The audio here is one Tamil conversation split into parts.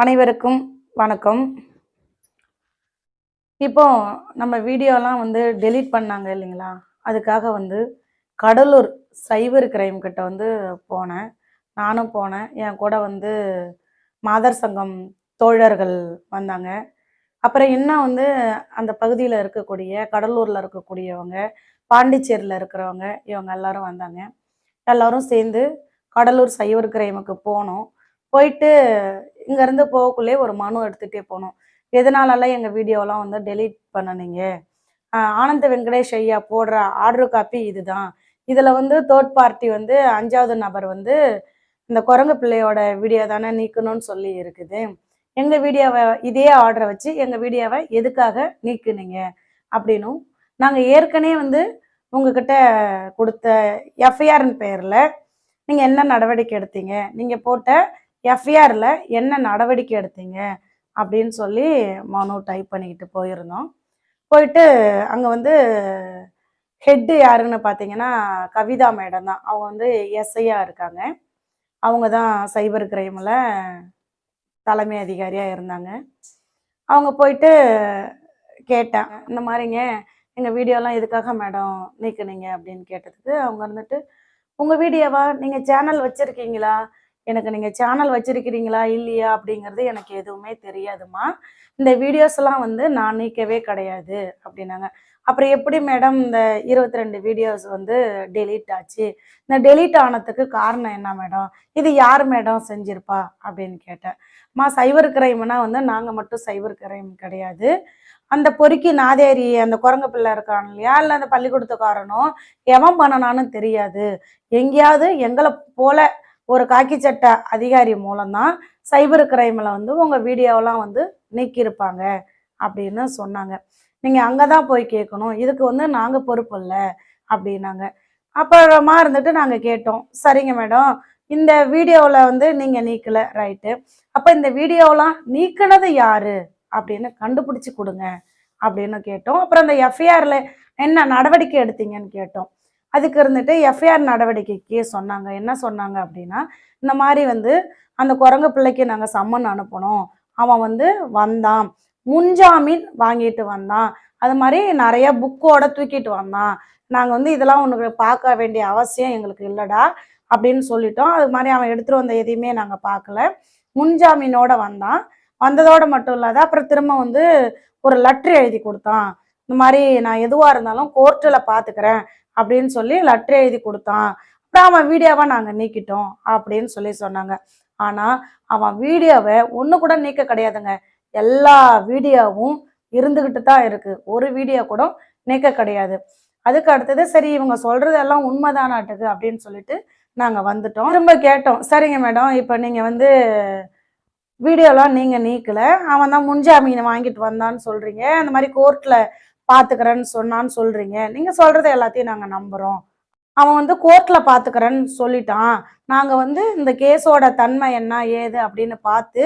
அனைவருக்கும் வணக்கம். இப்போ நம்ம வீடியோலாம் வந்து டெலீட் பண்ணாங்க இல்லைங்களா? அதுக்காக வந்து கடலூர் சைபர் கிரைம் கிட்ட வந்து போனேன். நானும் போனேன். என் கூட வந்து மாதர் சங்கம் தோழர்கள் வந்தாங்க. அப்புறம் இன்னும் வந்து அந்த பகுதியில் இருக்கக்கூடிய கடலூரில் இருக்கக்கூடியவங்க பாண்டிச்சேரியில் இருக்கிறவங்க இவங்க எல்லாரும் வந்தாங்க. எல்லாரும் சேர்ந்து கடலூர் சைபர் கிரைமுக்கு போனோம். போயிட்டு இங்கேருந்து போகக்குள்ளே ஒரு மனு எடுத்துகிட்டே போனோம் எதனாலலாம் எங்கள் வீடியோலாம் வந்து டெலீட் பண்ணனீங்க? ஆனந்த வெங்கடேஷ் ஐயா போடுற ஆர்டர் காப்பி இதுதான். இதில் வந்து தேர்ட் பார்ட்டி வந்து அஞ்சாவது நபர் வந்து இந்த குரங்கு பிள்ளையோட வீடியோ தானே நீக்கணும்னு சொல்லி இருக்குது. எங்கள் வீடியோவை இதே ஆர்டரை வச்சு எங்கள் வீடியோவை எதுக்காக நீக்குனீங்க? அப்படின்னும். நாங்கள் ஏற்கனவே வந்து உங்ககிட்ட கொடுத்த எஃப்ஐஆர்னு பேரில் நீங்கள் என்ன நடவடிக்கை எடுத்தீங்க? நீங்கள் போட்ட எஃப்ஐஆரில் என்ன நடவடிக்கை எடுத்தீங்க அப்படின்னு சொல்லி மனு டைப் பண்ணிக்கிட்டு போயிருந்தோம். போயிட்டு அங்கே வந்து ஹெட்டு யாருன்னு பார்த்தீங்கன்னா கவிதா மேடம் தான். அவங்க வந்து எஸ்ஐயாக இருக்காங்க. அவங்க தான் சைபர் கிரைமில் தலைமை அதிகாரியாக இருந்தாங்க. அவங்க போயிட்டு கேட்டேன் இந்த மாதிரிங்க எங்கள் வீடியோலாம் எதுக்காக மேடம் நீக்கினீங்க அப்படின்னு கேட்டதுக்கு அவங்க இருந்துட்டு உங்கள் வீடியோவா நீங்கள் சேனல் வச்சுருக்கீங்களா? எனக்கு நீங்கள் சேனல் வச்சுருக்கிறீங்களா இல்லையா அப்படிங்கிறது எனக்கு எதுவுமே தெரியாதுமா இந்த வீடியோஸ்லாம் வந்து நான் நீக்கவே கிடையாது அப்படின்னாங்க. அப்புறம் எப்படி மேடம் இந்த இருபத்தி ரெண்டு வீடியோஸ் வந்து டெலீட் ஆச்சு? இந்த டெலீட் ஆனதுக்கு காரணம் என்ன மேடம் இது யார் மேடம் செஞ்சிருப்பா அப்படின்னு கேட்டேன். மா சைபர் கிரைம்னா வந்து நாங்கள் மட்டும் சைபர் கிரைம் கிடையாது. அந்த பொறுக்கி நாதேரி அந்த குரங்கு பிள்ளை இருக்கான் இல்லையா? இல்லை அந்த பள்ளிக்கூடத்துக்காரனும் எவன் பண்ணனான்னு தெரியாது. எங்கேயாவது எங்களை போல ஒரு காக்கி சட்டை அதிகாரி மூலம்தான் சைபர் கிரைமில் வந்து உங்கள் வீடியோவெலாம் வந்து நீக்கியிருப்பாங்க அப்படின்னு சொன்னாங்க. நீங்கள் அங்கே தான் போய் கேட்கணும். இதுக்கு வந்து நாங்கள் பொறுப்பு இல்லை அப்படின்னாங்க. அப்புறமா இருந்துட்டு நாங்கள் கேட்டோம். சரிங்க மேடம். இந்த வீடியோவில் வந்து நீங்கள் நீக்கலை ரைட்டு. அப்போ இந்த வீடியோலாம் நீக்கினது யாரு? அப்படின்னு கண்டுபிடிச்சி கொடுங்க அப்படின்னு கேட்டோம். அப்புறம் அந்த எஃப்ஐஆரில் என்ன நடவடிக்கை எடுத்தீங்கன்னு கேட்டோம். அதுக்கு இருந்துட்டு எஃப்ஐஆர் நடவடிக்கைக்கு சொன்னாங்க. என்ன சொன்னாங்க அப்படின்னா இந்த மாதிரி வந்து அந்த குரங்கு பிள்ளைக்கு நாங்கள் சம்மன் அனுப்பணும். அவன் வந்து வந்தான். முன்ஜாமீன் வாங்கிட்டு வந்தான். அது மாதிரி நிறைய புக்கோட தூக்கிட்டு வந்தான். நாங்கள் வந்து இதெல்லாம் உனக்கு பார்க்க வேண்டிய அவசியம் எங்களுக்கு இல்லைடா அப்படின்னு சொல்லிட்டோம். அது மாதிரி அவன் எடுத்துகிட்டு வந்த எதையுமே நாங்கள் பார்க்கல. முன்ஜாமீனோட வந்தான். வந்ததோட மட்டும் இல்லாத அப்புறம் திரும்ப வந்து ஒரு லெட்ரு எழுதி கொடுத்தான். இந்த மாதிரி நான் எதுவாக இருந்தாலும் கோர்ட்டில் பார்த்துக்கிறேன் அப்படின்னு சொல்லி லெட்ரு எழுதி கொடுத்தான். அப்புறம் அவன் வீடியோவை நாங்கள் நீக்கிட்டோம் அப்படின்னு சொல்லி சொன்னாங்க. ஆனால் அவன் வீடியோவை ஒன்று கூட நீக்க கிடையாதுங்க. எல்லா வீடியோவும் இருந்துக்கிட்டு தான் இருக்குது ஒரு வீடியோ கூட நீக்க கிடையாது. அதுக்கு அடுத்தது சரி இவங்க சொல்கிறதெல்லாம் உண்மைதானாட்டுக்கு அப்படின்னு சொல்லிட்டு நாங்கள் வந்துட்டோம். திரும்ப கேட்டோம். சரிங்க மேடம் இப்போ நீங்கள் வந்து வீடியோலாம் நீங்கள் நீக்கலை. அவன் தான் முன்ஜாமீனை வாங்கிட்டு வந்தான்னு சொல்கிறீங்க அந்த மாதிரி கோர்ட்டில் பார்த்துக்கிறேன்னு சொன்னான்னு சொல்கிறீங்க நீங்கள் சொல்கிறத எல்லாத்தையும் நாங்கள் நம்புகிறோம் அவன் வந்து கோர்ட்டில் பார்த்துக்கிறேன்னு சொல்லிட்டான். நாங்கள் வந்து இந்த கேஸோட தன்மை என்ன ஏது அப்படின்னு பார்த்து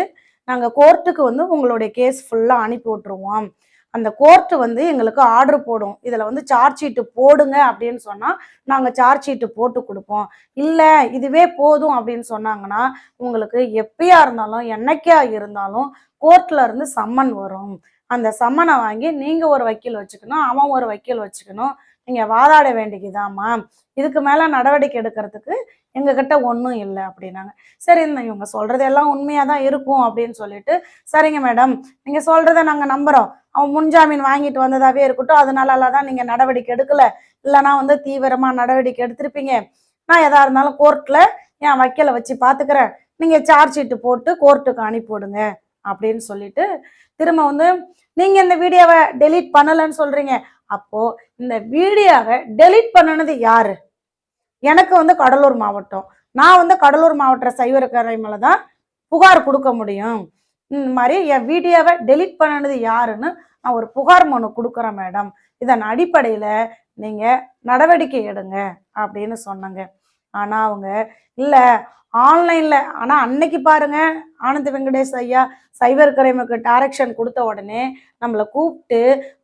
நாங்கள் கோர்ட்டுக்கு வந்து உங்களுடைய கேஸ் ஃபுல்லாக அனுப்பி விட்ருவோம் அந்த கோர்ட்டு வந்து எங்களுக்கு ஆர்டர் போடும். இதில் வந்து சார்ஜ் ஷீட்டு போடுங்க அப்படின்னு சொன்னால் நாங்கள் சார்ஜ் ஷீட்டு போட்டு கொடுப்போம். இல்லை இதுவே போதும் அப்படின்னு சொன்னாங்கன்னா உங்களுக்கு எப்பயா இருந்தாலும் என்னைக்கா இருந்தாலும் கோர்ட்டில் இருந்து சம்மன் வரும். அந்த சம்மனை வாங்கி நீங்கள் ஒரு வக்கீல் வச்சுக்கணும் அவன் ஒரு வக்கீல் வச்சுக்கணும். நீங்கள் வாதாட வேண்டியதுதாம்மா. இதுக்கு மேலே நடவடிக்கை எடுக்கிறதுக்கு எங்ககிட்ட ஒன்றும் இல்லை அப்படின்னாங்க. சரி இந்த இவங்க சொல்கிறது எல்லாம் உண்மையாக தான் இருக்கும் அப்படின்னு சொல்லிட்டு சரிங்க மேடம். நீங்கள் சொல்கிறத நாங்கள் நம்புகிறோம் அவன் முன்ஜாமீன் வாங்கிட்டு வந்ததாகவே இருக்கட்டும். அதனால தான் நீங்கள் நடவடிக்கை எடுக்கலை. இல்லைனா வந்து தீவிரமாக நடவடிக்கை எடுத்திருப்பீங்க. நான் எதாக இருந்தாலும் கோர்ட்டில் என் வக்கீலை வச்சு பார்த்துக்கிறேன் நீங்கள் சார்ஜ் ஷீட்டு போட்டு கோர்ட்டுக்கு அனுப்பிவிடுங்க அப்படின்னு சொல்லிட்டு திரும்ப வந்து நீங்க இந்த வீடியோவை டெலீட் பண்ணலன்னு சொல்றீங்க. அப்போ இந்த வீடியோவை டெலீட் பண்ணுனது யாரு? எனக்கு வந்து கடலூர் மாவட்டம். நான் வந்து கடலூர் மாவட்ட சைவர கரைமலை தான் புகார் கொடுக்க முடியும். இந்த மாதிரி என் வீடியோவை டெலீட் பண்ணனது யாருன்னு நான் ஒரு புகார் மனு கொடுக்குறேன் மேடம். இதன் அடிப்படையில் நீங்கள் நடவடிக்கை எடுங்க அப்படின்னு சொன்னாங்க. ஆனால் அவங்க இல்லை ஆன்லைனில் ஆனால் அன்னைக்கு பாருங்க ஆனந்த வெங்கடேஷ் ஐயா சைபர் கிரைமுக்கு டைரக்ஷன் கொடுத்த உடனே நம்மளை கூப்பிட்டு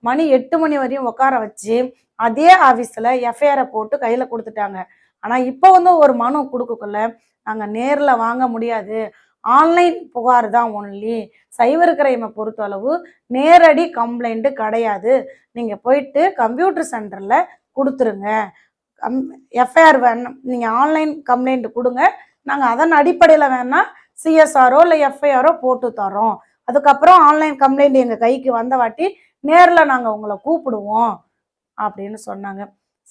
மணி எட்டு மணி வரையும் உட்கார வச்சு அதே ஆஃபீஸில் எஃப்ஐஆரை போட்டு கையில் கொடுத்துட்டாங்க. ஆனால் இப்போ வந்து ஒரு மனு கொடுக்கக்குள்ள நாங்கள் நேரில் வாங்க முடியாது. ஆன்லைன் புகார் தான் ஒன்லி சைபர் கிரைமை பொறுத்தளவு நேரடி கம்ப்ளைண்ட்டு கிடையாது. நீங்கள் போயிட்டு கம்ப்யூட்டர் சென்டரில் கொடுத்துருங்க. கம் எஃப்ஐஆர் வேணும் நீங்கள் ஆன்லைன் கம்ப்ளைண்ட் கொடுங்க. நாங்கள் அதன் அடிப்படையில் வேணால் சிஎஸ்ஆரோ இல்லை எஃப்ஐஆரோ போட்டு தரோம் அதுக்கப்புறம் ஆன்லைன் கம்ப்ளைண்ட் எங்கள் கைக்கு வந்த வாட்டி நேரில் நாங்கள் உங்களை கூப்பிடுவோம் அப்படின்னு சொன்னாங்க.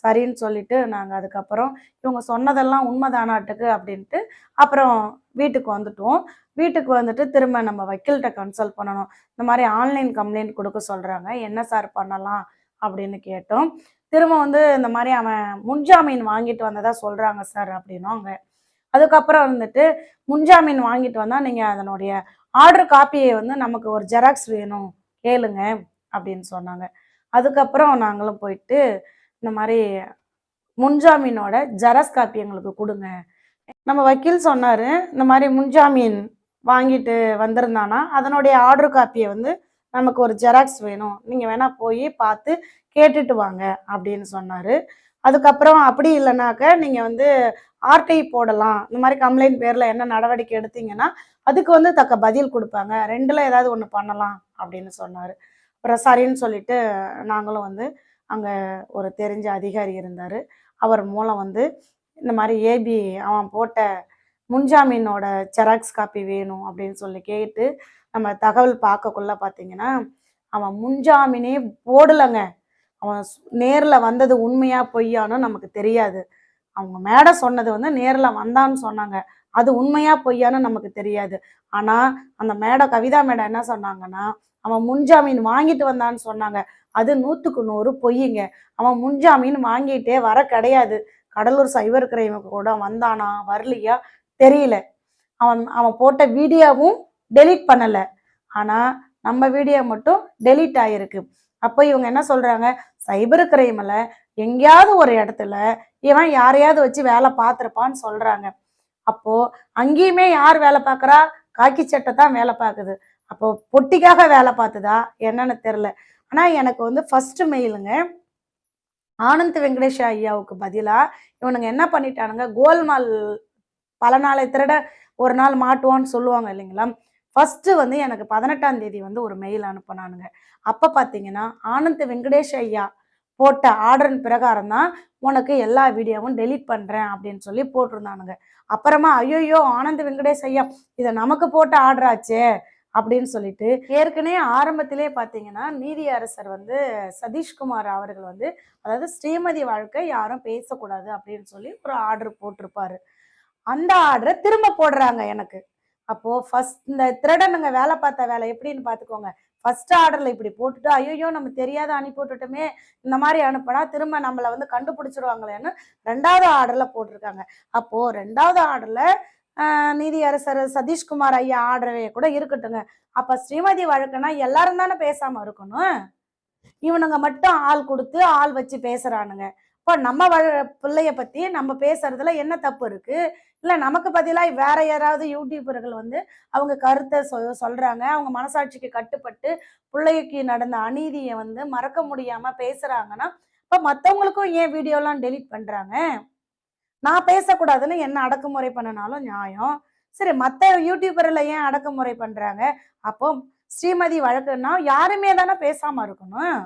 சரின்னு சொல்லிட்டு நாங்கள் அதுக்கப்புறம் இவங்க சொன்னதெல்லாம் உண்மைதானாட்டுக்கு அப்படின்ட்டு அப்புறம் வீட்டுக்கு வந்துட்டோம். வீட்டுக்கு வந்துட்டு திரும்ப நம்ம வக்கீல்கிட்ட கன்சல்ட் பண்ணணும். இந்த மாதிரி ஆன்லைன் கம்ப்ளைண்ட் கொடுக்க சொல்கிறாங்க என்ன சார் பண்ணலாம் அப்படின்னு கேட்டோம். திரும்ப வந்து இந்த மாதிரி அவன் முன்ஜாமீன் வாங்கிட்டு வந்ததா சொல்கிறாங்க சார் அப்படின்னாங்க அதுக்கப்புறம் வந்துட்டு முன்ஜாமீன் வாங்கிட்டு வந்தால் நீங்கள் அதனுடைய ஆர்டர் காப்பியை வந்து நமக்கு ஒரு ஜெராக்ஸ் வேணும் கேளுங்க அப்படின்னு சொன்னாங்க. அதுக்கப்புறம் நாங்களும் போயிட்டு இந்த மாதிரி முன்ஜாமீனோட ஜெராக்ஸ் காப்பி எங்களுக்கு கொடுங்க. நம்ம வக்கீல் சொன்னார் இந்த மாதிரி முன்ஜாமீன் வாங்கிட்டு வந்திருந்தானா அதனுடைய ஆர்டர் காப்பியை வந்து நமக்கு ஒரு ஜெராக்ஸ் வேணும். நீங்கள் வேணால் போய் பார்த்து கேட்டுட்டு வாங்க அப்படின்னு சொன்னார். அதுக்கப்புறம் அப்படி இல்லைனாக்க நீங்கள் வந்து ஆர்டிஐ போடலாம். இந்த மாதிரி கம்ப்ளைண்ட் பேரில் என்ன நடவடிக்கை எடுத்தீங்கன்னா அதுக்கு வந்து தக்க பதில் கொடுப்பாங்க. ரெண்டில் ஏதாவது ஒன்று பண்ணலாம் அப்படின்னு சொன்னார். அப்புறம் சரின்னு சொல்லிட்டு நாங்களும் வந்து அங்கே ஒரு தெரிஞ்ச அதிகாரி இருந்தார். அவர் மூலம் வந்து இந்த மாதிரி ஏபி அவன் போட்ட முன்ஜாமீனோட ஜெராக்ஸ் காப்பி வேணும் அப்படின்னு சொல்லி கேட்டு நம்ம தகவல் பார்க்கக்குள்ள பார்த்தீங்கன்னா அவன் முன்ஜாமீனே போடலைங்க. அவன் நேரில் வந்தது உண்மையா பொய்யானோ நமக்கு தெரியாது. அவங்க மேடம் சொன்னது வந்து நேரில் வந்தான்னு சொன்னாங்க. அது உண்மையா பொய்யான்னு நமக்கு தெரியாது. ஆனால் அந்த மேடம் கவிதா மேடம் என்ன சொன்னாங்கன்னா அவன் முன்ஜாமீன் வாங்கிட்டு வந்தான்னு சொன்னாங்க. அது நூற்றுக்கு நூறு பொய்யுங்க அவன் முன்ஜாமீன் வாங்கிட்டே வர கிடையாது. கடலூர் சைபர் கிரைமுக்கு கூட வந்தானா வரலையா? தெரியல. அவன் அவன் போட்ட வீடியோவும் டெலீட் பண்ணலை. ஆனால் நம்ம வீடியோ மட்டும் டெலீட் ஆகிருக்கு அப்போ இவங்க என்ன சொல்கிறாங்க சைபர் கிரைமில் எங்கேயாவது ஒரு இடத்துல இவன் யாரையாவது வச்சு வேலை பார்த்துருப்பான்னு சொல்கிறாங்க அப்போது அங்கேயுமே யார் வேலை பார்க்குறா? காக்கி சட்டை தான் வேலை பார்க்குது. அப்போ பொட்டிக்காக வேலை பார்த்துதா? என்னன்னு தெரில ஆனால் எனக்கு வந்து ஃபஸ்ட்டு மெயிலுங்க ஆனந்த் வெங்கடேஷ் ஐயாவுக்கு பதிலாக இவனுங்க என்ன பண்ணிட்டானுங்க? கோல்மால் பல நாளை திருட ஒரு நாள் மாட்டுவான்னு சொல்லுவாங்க இல்லைங்களா? ஃபஸ்ட்டு வந்து எனக்கு பதினெட்டாம் தேதி வந்து ஒரு மெயில் அனுப்பினானுங்க. அப்போ பார்த்தீங்கன்னா ஆனந்த் வெங்கடேஷ் ஐயா போட்ட ஆர்டரின் பிரகாரம் தான் உனக்கு எல்லா வீடியோவும் டெலீட் பண்ணுறேன் அப்படின்னு சொல்லி போட்டிருந்தானுங்க. அப்புறமா ஐயோயோ ஆனந்த் வெங்கடேஷ் ஐயா இதை நமக்கு போட்ட ஆர்டர் ஆச்சே அப்படின்னு சொல்லிட்டு ஏற்கனவே ஆரம்பத்திலே பார்த்தீங்கன்னா நீதி அரசர் வந்து சதீஷ்குமார் அவர்கள் வந்து அதாவது ஸ்ரீமதி வாழ்க்கை யாரும் பேசக்கூடாது அப்படின்னு சொல்லி ஒரு ஆர்டர் போட்டிருப்பாரு. அந்த ஆர்டரை திரும்ப போடுறாங்க எனக்கு. அப்போ ஃபர்ஸ்ட் இந்த திருடனுங்க வேலை பார்த்த வேலை எப்படின்னு பார்த்துக்கோங்க. ஃபர்ஸ்ட் ஆர்டரில் இப்படி போட்டுட்டு ஐயோ நம்ம தெரியாத அனுப்பிவிட்டுட்டோமே இந்த மாதிரி அனுப்பினா திரும்ப நம்மளை வந்து கண்டுபிடிச்சிருவாங்களேன்னு ரெண்டாவது ஆர்டரில் போட்டிருக்காங்க. அப்போது ரெண்டாவது ஆர்டரில் நீதியரசர் சதீஷ்குமார் ஐயா ஆர்டரவே கூட இருக்கட்டுங்க. அப்போ ஸ்ரீமதி வழக்குனா எல்லாரும் தானே பேசாமல் இருக்கணும். இவனுங்க மட்டும் ஆள் கொடுத்து ஆள் வச்சு பேசுகிறானுங்க இப்போ நம்ம வழ பிள்ளைய பற்றி நம்ம பேசுறதுல என்ன தப்பு இருக்குது இல்லை நமக்கு பதிலாக வேற யாராவது யூடியூபர்கள் வந்து அவங்க கருத்தை சொ- சொல்கிறாங்க அவங்க மனசாட்சிக்கு கட்டுப்பட்டு பிள்ளைக்கு நடந்த அநீதியை வந்து மறக்க முடியாமல் பேசுகிறாங்கன்னா இப்போ மற்றவங்களுக்கும் ஏன் வீடியோலாம் டெலிட் பண்ணுறாங்க நான் பேசக்கூடாதுன்னு என்ன அடக்குமுறை பண்ணினாலும் நியாயம். சரி மற்ற யூடியூபரில் ஏன் அடக்குமுறை பண்ணுறாங்க அப்போ ஸ்ரீமதி வழக்குன்னா யாருமே தானே பேசாமல் இருக்கணும்.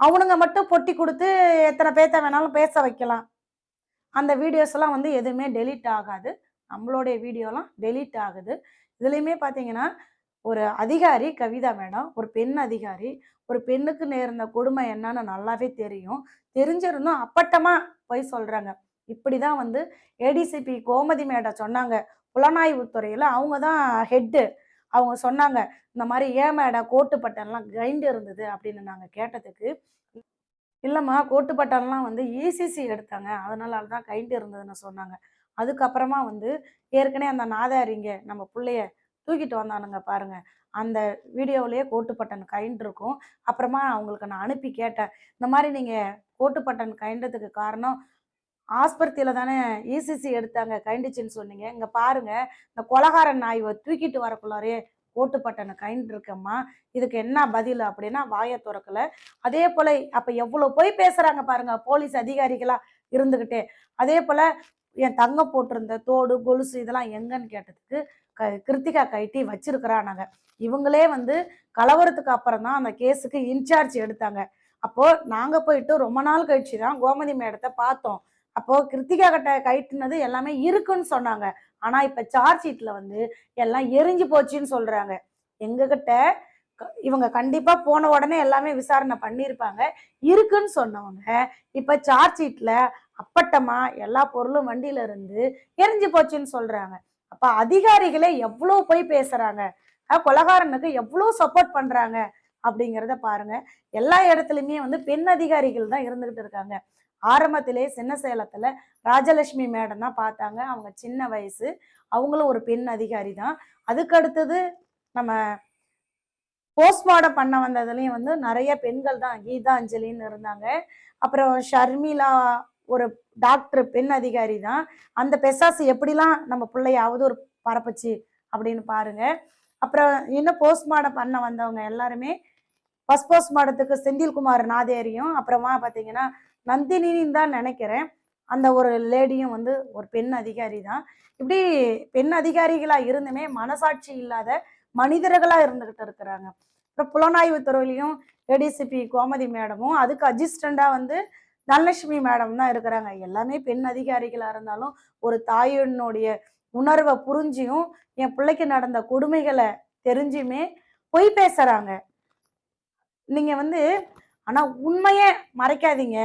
அவனுங்க மட்டும் பொட்டி கொடுத்து எத்தனை பேத்த வேணாலும் பேச வைக்கலாம். அந்த வீடியோஸ்லாம் வந்து எதுவுமே டெலீட் ஆகாது. நம்மளுடைய வீடியோலாம் டெலீட் ஆகுது. இதுலேயுமே பார்த்தீங்கன்னா ஒரு அதிகாரி கவிதா மேடம் ஒரு பெண் அதிகாரி ஒரு பெண்ணுக்கு நேர்ந்த கொடுமை என்னன்னு நல்லாவே தெரியும். தெரிஞ்சிருந்தும் அப்பட்டமாக போய் சொல்கிறாங்க இப்படி தான் வந்து ஏடிசிபி கோமதி மேடம் சொன்னாங்க. புலனாய்வுத்துறையில அவங்க தான் ஹெட்டு அவங்க சொன்னாங்க இந்த மாதிரி ஏன் மேடம் கோட்டு பட்டன்லாம் கிரைண்ட் இருந்தது? அப்படின்னு நாங்கள் கேட்டதுக்கு இல்லைம்மா கோட்டு வந்து இசிசி எடுத்தாங்க. அதனால தான் கைண்டு இருந்ததுன்னு சொன்னாங்க. அதுக்கப்புறமா வந்து ஏற்கனவே அந்த நாதாரிங்க நம்ம பிள்ளைய தூக்கிட்டு வந்தானுங்க பாருங்க. அந்த வீடியோவிலேயே கோட்டுப்பட்டன் கைண்ட் இருக்கும். அப்புறமா அவங்களுக்கு நான் அனுப்பி கேட்டேன். இந்த மாதிரி நீங்கள் கோட்டுப்பட்டன் கைண்டதுக்கு காரணம் ஆஸ்பத்திரியில் தானே இசிசி எடுத்தாங்க கைண்டுச்சின்னு சொன்னீங்க. இங்கே பாருங்க இந்த கொலகாரன் நாய்வை தூக்கிட்டு வரக்குள்ளாரே ஓட்டு பட்டனை கைண்ட் இருக்கம்மா. இதுக்கு என்ன பதில் அப்படின்னா வாயை துறக்கல. அதே போல அப்ப எவ்வளவு போய் பேசுறாங்க பாருங்க போலீஸ் அதிகாரிகளா இருந்துகிட்டே. அதே போல என் தங்கம் போட்டிருந்த தோடு கொலுசு இதெல்லாம் எங்கன்னு கேட்டதுக்கு க கிருத்திகா கைட்டி வச்சிருக்கிறானாங்க. இவங்களே வந்து கலவரத்துக்கு அப்புறம் தான் அந்த கேஸுக்கு இன்சார்ஜ் எடுத்தாங்க. அப்போ நாங்க போயிட்டு ரொம்ப நாள் கழிச்சு தான் கோமதி மேடத்தை பார்த்தோம். அப்போ கிருத்திகா கிட்ட கைட்டுனது எல்லாமே இருக்குன்னு சொன்னாங்க. ஆனா இப்ப சார்ஜ் ஷீட்ல வந்து எல்லாம் எரிஞ்சு போச்சுன்னு சொல்றாங்க. எங்க கிட்ட க- இவங்க கண்டிப்பா போன உடனே எல்லாமே விசாரணை பண்ணியிருப்பாங்க. இருக்குன்னு சொன்னவங்க இப்ப சார்ஜ் ஷீட்ல அப்பட்டமா எல்லா பொருளும் வண்டியில இருந்து எரிஞ்சு போச்சுன்னு சொல்றாங்க. அப்ப அதிகாரிகளே எவ்வளவு போய் பேசுறாங்க? கொலகாரனுக்கு எவ்வளவு சப்போர்ட் பண்றாங்க? அப்படிங்கிறத பாருங்க. எல்லா இடத்துலையுமே வந்து பெண் அதிகாரிகள் தான் இருந்துகிட்டு இருக்காங்க. ஆரம்பத்திலே சின்ன சேலத்துல ராஜலட்சுமி மேடம் தான் பார்த்தாங்க. அவங்க சின்ன வயசு. அவங்களும் ஒரு பெண் அதிகாரி தான். அதுக்கு அடுத்தது நம்ம போஸ்ட்மார்டம் பண்ண வந்ததுலேயும் வந்து நிறைய பெண்கள் தான். கீதாஞ்சலின்னு இருந்தாங்க. அப்புறம் ஷர்மிளா ஒரு டாக்டர் பெண் அதிகாரி தான். அந்த பெசாசு எப்படிலாம் நம்ம பிள்ளையாவது ஒரு பரப்புச்சு அப்படின்னு பாருங்க. அப்புறம் இன்னும் போஸ்ட்மார்டம் பண்ண வந்தவங்க எல்லாருமே ஃபர்ஸ்ட் போஸ்ட்மார்டத்துக்கு செந்தில்குமார் நாதேரியும் அப்புறமா பார்த்தீங்கன்னா நந்தினின்னு தான் நினைக்கிறேன். அந்த ஒரு லேடியும் வந்து ஒரு பெண் அதிகாரி தான். இப்படி பெண் அதிகாரிகளாக இருந்துமே மனசாட்சி இல்லாத மனிதர்களாக இருந்துக்கிட்டு இருக்கிறாங்க. அப்புறம் புலனாய்வு துறையிலையும் ஏடிசிபி கோமதி மேடமும் அதுக்கு அஜிஸ்டண்டாக வந்து தனலட்சுமி மேடம் தான் இருக்கிறாங்க. எல்லாமே பெண் அதிகாரிகளாக இருந்தாலும் ஒரு தாயினுடைய உணர்வை புரிஞ்சியும் என் பிள்ளைக்கு நடந்த கொடுமைகளை தெரிஞ்சுமே பொய் பேசுகிறாங்க நீங்கள் வந்து ஆனால் உண்மையை மறைக்காதீங்க.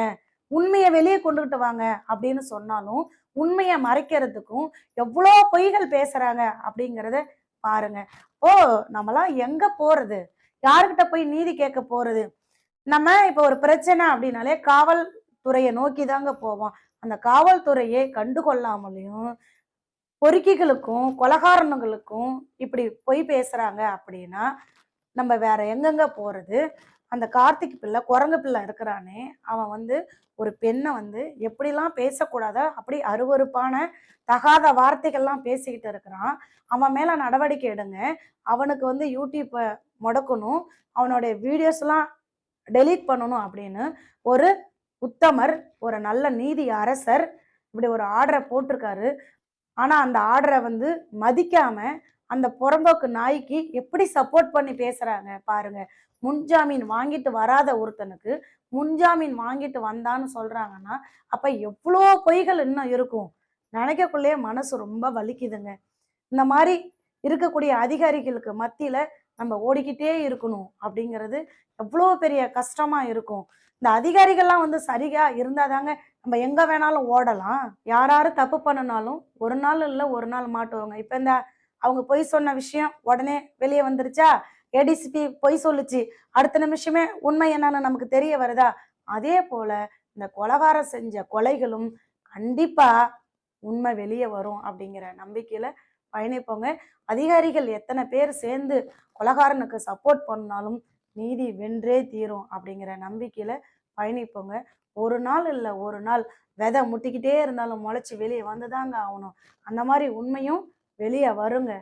உண்மையை வெளியே கொண்டுகிட்டு வாங்க. அப்படின்னு சொன்னாலும் உண்மையை மறைக்கிறதுக்கும் எவ்வளோ பொய்கள் பேசுகிறாங்க அப்படிங்கிறத பாருங்க. ஓ நம்மளாம் எங்கே போகிறது யாருக்கிட்ட போய் நீதி கேட்க போறது? நம்ம இப்போ ஒரு பிரச்சனை அப்படின்னாலே காவல்துறையை நோக்கி தாங்க போவோம். அந்த காவல்துறையை கண்டுகொள்ளாமலையும் பொறுக்கிகளுக்கும் கொலகாரனுங்களுக்கும் இப்படி பொய் பேசுகிறாங்க அப்படின்னா நம்ம வேற எங்கெங்க போகிறது அந்த கார்த்திக் பிள்ளை குரங்கு பிள்ளை இருக்கிறானே அவன் வந்து ஒரு பெண்ணை வந்து எப்படிலாம் பேசக்கூடாதோ அப்படி அருவருப்பான தகாத வார்த்தைகள்லாம் பேசிக்கிட்டு இருக்கிறான். அவன் மேலே நடவடிக்கை எடுங்க. அவனுக்கு வந்து யூடியூப்பை முடக்கணும். அவனுடைய வீடியோஸ்லாம் டெலீட் பண்ணணும் அப்படின்னு ஒரு உத்தமர் ஒரு நல்ல நீதி அரசர் இப்படி ஒரு ஆர்டரை போட்டிருக்காரு. ஆனால் அந்த ஆர்டரை வந்து மதிக்காமல் அந்த புறம்போக்கு நாய்க்கு எப்படி சப்போர்ட் பண்ணி பேசுகிறாங்க பாருங்க. முன்ஜாமீன் வாங்கிட்டு வராத ஒருத்தனுக்கு முன்ஜாமீன் வாங்கிட்டு வந்தான்னு சொல்றாங்கன்னா அப்ப எவ்வளோ பொய்கள் இன்னும் இருக்கும்? நினைக்கக்குள்ளேயே மனசு ரொம்ப வலிக்குதுங்க. இந்த மாதிரி இருக்கக்கூடிய அதிகாரிகளுக்கு மத்தியில நம்ம ஓடிக்கிட்டே இருக்கணும் அப்படிங்கிறது எவ்வளோ பெரிய கஷ்டமா இருக்கும். இந்த அதிகாரிகள்லாம் வந்து சரியா இருந்தாதாங்க நம்ம எங்க வேணாலும் ஓடலாம். யார் தப்பு பண்ணினாலும் ஒரு நாள் இல்லை ஒரு நாள் மாட்டுவாங்க. இப்போ இந்த அவங்க பொய் சொன்ன விஷயம் உடனே வெளியே வந்துருச்சா? ஏடிசிபி பொய் சொல்லுச்சு. அடுத்த நிமிஷமே உண்மை என்னன்னு நமக்கு தெரிய வருதா? அதே போல இந்த கொலகாரம் செஞ்ச கொலைகளும் கண்டிப்பா உண்மை வெளியே வரும் அப்படிங்கிற நம்பிக்கையில பயணிப்போங்க. அதிகாரிகள் எத்தனை பேர் சேர்ந்து கொலகாரனுக்கு சப்போர்ட் பண்ணாலும் நீதி வென்றே தீரும் அப்படிங்கிற நம்பிக்கையில பயணிப்போங்க. ஒரு நாள் இல்லை ஒரு நாள் விதை முட்டிக்கிட்டே இருந்தாலும் முளைச்சி வெளியே வந்துதாங்க ஆகணும். அந்த மாதிரி உண்மையும் வெளியே வருங்க.